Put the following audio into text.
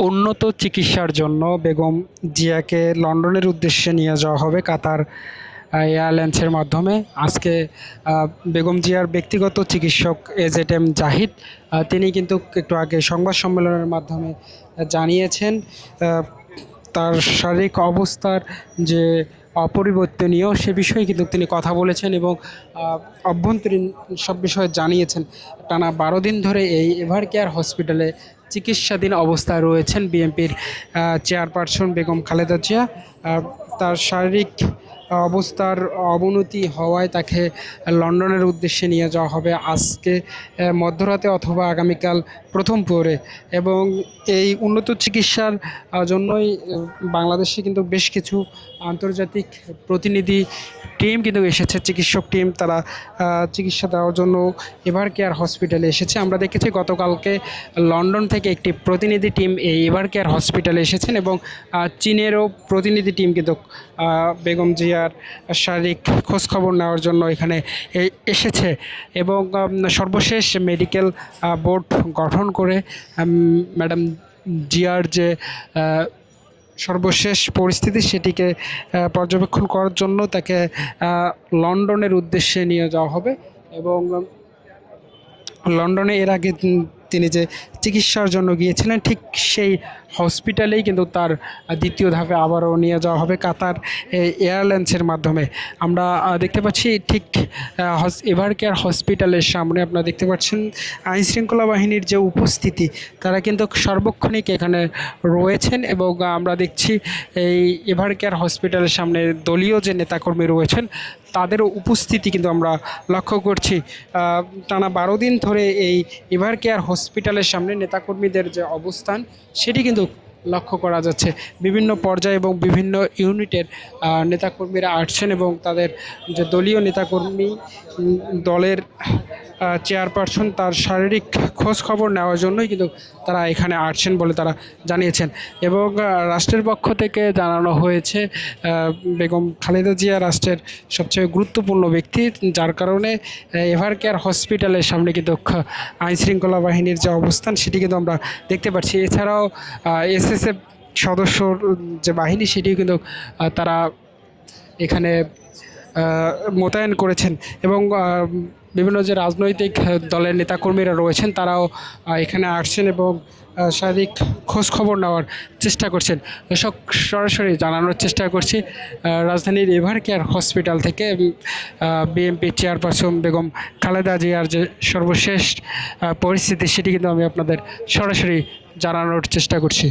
উন্নত চিকিৎসার জন্য বেগম জিয়াকে লন্ডনের উদ্দেশ্যে নিয়ে যাওয়া হবে কাতার এয়ারলাইন্সের মাধ্যমে। আজকে বেগম জিয়ার ব্যক্তিগত চিকিৎসক এজেট এম জাহিদ তিনি কিন্তু একটু আগে সংবাদ সম্মেলনের মাধ্যমে জানিয়েছেন তার শারীরিক অবস্থার যে অপরিবর্তনীয় সে বিষয়ে কিন্তু তিনি কথা বলেছেন এবং অভ্যন্তরীণ সব বিষয়ে জানিয়েছেন। টানা বারো দিন ধরে এই এভার কেয়ার হসপিটালে চিকিৎসাধীন অবস্থায় রয়েছেন বিএনপির চেয়ারপারসন বেগম খালেদা জিয়া। তার শারীরিক অবস্থার অবনতি হওয়ায় তাকে লন্ডনের উদ্দেশ্যে নিয়ে যাওয়া হবে আজকে মধ্যরাতে অথবা আগামীকাল প্রথম প্রহরে এবং এই উন্নত চিকিৎসার জন্যই বাংলাদেশে কিন্তু বেশ কিছু আন্তর্জাতিক প্রতিনিধি টিম কিন্তু এসেছে, চিকিৎসক টিম। তারা চিকিৎসা দেওয়ার জন্য এভার কেয়ার হসপিটালে এসেছে। আমরা দেখেছি গতকালকে লন্ডন থেকে একটি প্রতিনিধি টিম এই এভার কেয়ার হসপিটালে এসেছেন এবং চীনেরও প্রতিনিধি টিম কিন্তু বেগম জিয়ার শারীরিক খোঁজখবর নেওয়ার জন্য এখানে এসেছে এবং সর্বশেষ মেডিকেল বোর্ড গঠন করে ম্যাডাম জিয়ার যে সর্বশেষ পরিস্থিতি সেটিকে পর্যবেক্ষণ করার জন্য তাকে লন্ডনের উদ্দেশ্যে নিয়ে যাওয়া হবে এবং লন্ডনে এর আগে তিনি যে চিকিৎসার জন্য গিয়েছিলেন, ঠিক সেই হসপিটালেই কিন্তু তার দ্বিতীয় ধাপে আবারও নিয়ে যাওয়া হবে কাতার এয়ারলাইন্সের মাধ্যমে। আমরা দেখতে পাচ্ছি ঠিক এভার কেয়ার হসপিটালের সামনে আপনারা দেখতে পাচ্ছেন আইনশৃঙ্খলা বাহিনীর যে উপস্থিতি, তারা কিন্তু সার্বক্ষণিক এখানে রয়েছেন এবং আমরা দেখছি এই এভার কেয়ার হসপিটালের সামনে দলীয় যে নেতাকর্মী রয়েছেন, তাদের উপস্থিতি কিন্তু আমরা লক্ষ্য করছি। টানা বারো দিন ধরে এই এভার কেয়ার হসপিটালের সামনে নেতাকর্মীদের যে অবস্থান সেটি কিন্তু লক্ষ্য করা যাচ্ছে। বিভিন্ন পর্যায়ে এবং বিভিন্ন ইউনিটের নেতাকর্মীরা আসছেন এবং তাদের যে দলীয় নেতাকর্মী দলের চেয়ারপারসন তার শারীরিক খোঁজ খবর নেওয়ার জন্যই কিন্তু তারা এখানে আসছেন বলে তারা জানিয়েছেন। এবং রাষ্ট্রের পক্ষ থেকে জানানো হয়েছে বেগম খালেদা জিয়া রাষ্ট্রের সবচেয়ে গুরুত্বপূর্ণ ব্যক্তি, যার কারণে এভার কেয়ার হসপিটালের সামনে কিন্তু আইন শৃঙ্খলা বাহিনীর যে অবস্থান, সেটি কিন্তু আমরা দেখতে পাচ্ছি। এছাড়াও এসএসএফ সদস্যর যে বাহিনী, সেটিও কিন্তু তারা এখানে মোতায়েন করেছেন এবং বিভিন্ন যে রাজনৈতিক দলের নেতাকর্মীরা রয়েছেন, তারাও এখানে আসছেন এবং শারীরিক খোঁজ খবর নেওয়ার চেষ্টা করছেন। এসব সরাসরি জানানোর চেষ্টা করছি রাজধানীর এভার কেয়ার হসপিটাল থেকে বিএমপি চেয়ারপারসন বেগম খালেদা জিয়ার যে সর্বশেষ পরিস্থিতি, সেটি কিন্তু আমি আপনাদের সরাসরি জানানোর চেষ্টা করছি।